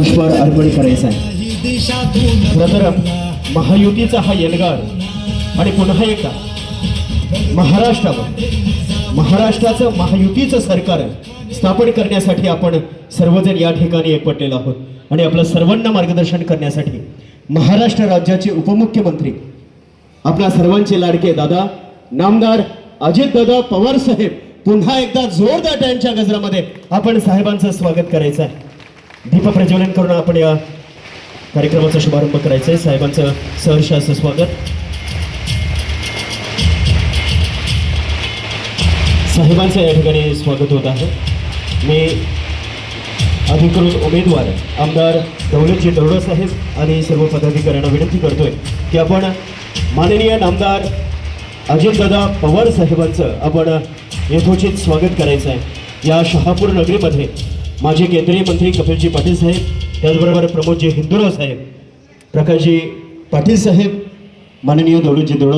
पुष्पहार अर्पण करायचा आहे. खरं तर महायुतीचा हा एल्गार आणि पुन्हा एकदा महाराष्ट्रावर महाराष्ट्राचं महायुतीचं सरकार स्थापन करण्यासाठी आपण सर्वजण या ठिकाणी एकवटलेलो आहोत. आणि आपलं सर्वांना मार्गदर्शन करण्यासाठी महाराष्ट्र राज्याचे उपमुख्यमंत्री आपल्या सर्वांचे लाडके दादा नामदार अजितदादा पवार साहेब पुन्हा एकदा जोरदार त्यांच्या गजरामध्ये आपण साहेबांचं स्वागत करायचं आहे. दीप प्रज्वलन करून आपण या कार्यक्रमाचा शुभारंभ करायचा आहे साहेबांचं सहर्ष असं स्वागत. साहेबांचं या ठिकाणी स्वागत होत आहे. मी अधिकृत उमेदवार आमदार दौलतजी दौड साहेब आणि सर्व पदाधिकाऱ्यांना विनंती करतोय की आपण माननीय नामदार अजितदादा पवार साहेबांचं आपण यथोचित स्वागत करायचं आहे या शहापूर नगरीमध्ये माझे केंद्रीय मंत्री कपिलजी पाटील साहेब त्याचबरोबर प्रमोदजी हिंदुराव साहेब प्रकाशजी पाटील साहेब माननीय दौलतजी दरोडा